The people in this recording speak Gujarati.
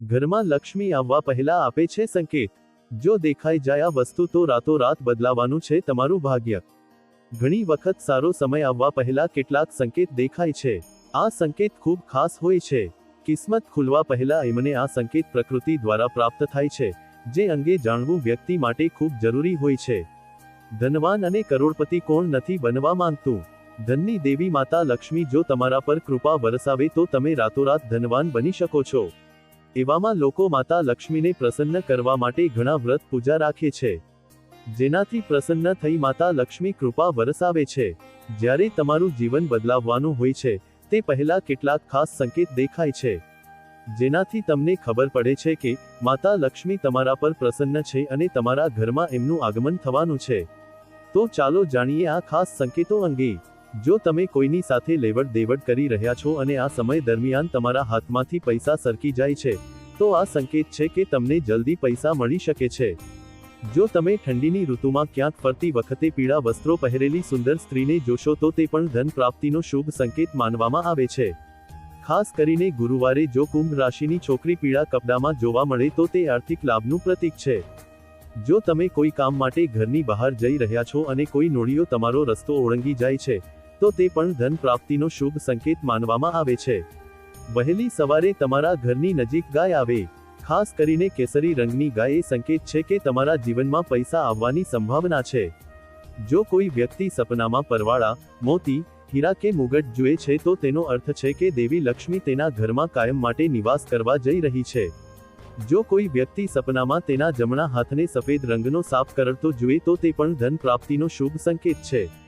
ઘરમાં લક્ષ્મી આવવા પહેલા આપે છે સંકેત. જો દેખાઈ જાય આ વસ્તુ તો રાતોરાત બદલાવાનું છે તમારું ભાગ્ય. ઘણી વખત સારો સમય આવવા પહેલા કેટલાક સંકેત દેખાય છે. આ સંકેત ખૂબ ખાસ હોય છે. કિસ્મત ખુલવા પહેલા એમને આ સંકેત પ્રકૃતિ દ્વારા પ્રાપ્ત થાય છે, જે અંગે જાણવું વ્યક્તિ માટે ખૂબ જરૂરી હોય છે. ધનવાન અને કરોડપતિ કોણ નથી બનવા માંગતું? ધનની દેવી માતા લક્ષ્મી જો તમારા પર કૃપા વરસાવે તો તમે રાતોરાત ધનવાન બની શકો છો. એવામાં લોકો માતા લક્ષ્મીને પ્રસન્ન કરવા માટે ઘણા વ્રત પૂજા રાખે છે. જેનાથી પ્રસન્ન થઈ માતા લક્ષ્મી કૃપા વરસાવે છે. જ્યારે તમારું જીવન બદલાવવાનું હોય છે, તે પહેલા કેટલાક ખાસ સંકેત દેખાય છે. જેનાથી તમને ખબર પડે છે કે માતા લક્ષ્મી તમારા પર પ્રસન્ન છે અને તમારા ઘરમાં એમનું આગમન થવાનું છે. તો ચાલો જાણીએ આ ખાસ સંકેતો અંગે. જો તમે કોઈની સાથે લેવડ દેવડ કરી રહ્યા છો અને આ સમય દરમિયાન તમારા હાથમાંથી પૈસા સરકી જાય છે, તો આ સંકેત છે કે તમને જલ્દી પૈસા મળી શકે છે. જો તમે ઠંડીની ઋતુમાં ક્યાંક ફરતી વખતે પીળા વસ્ત્રો પહેરેલી સુંદર સ્ત્રીને જોશો તો તે પણ ધન પ્રાપ્તિનો શુભ સંકેત માનવામાં આવે છે. ખાસ કરીને ગુરુવારે જો કુંભ રાશિની છોકરી પીળા કપડામાં જોવા મળે તો તે આર્થિક લાભનું પ્રતીક છે. જો તમે કોઈ કામ માટે ઘરની બહાર જઈ રહ્યા છો અને કોઈ નોળીઓ તમારો રસ્તો ઓળંગી જાય છે તો તે પણ ધન પ્રાપ્તિનો શુભ સંકેત માનવામાં આવે છે. વહેલી સવારે તમારા ઘરની નજીક ગાય આવે. ખાસ કરીને કેસરી રંગની ગાય એ સંકેત છે કે તમારા જીવનમાં પૈસા આવવાની સંભાવના છે. જો કોઈ વ્યક્તિ સપનામાં પરવાળા, મોતી, હીરા કે મુગટ જુએ છે તો તેનો અર્થ છે કે દેવી લક્ષ્મી તેના ઘરમાં કાયમ માટે નિવાસ કરવા જઈ રહી છે. જો કોઈ વ્યક્તિ સપનામાં તેના જમણા હાથને સફેદ રંગનો સાફ કરતો જુએ તો તે પણ ધન પ્રાપ્તિનો શુભ સંકેત છે.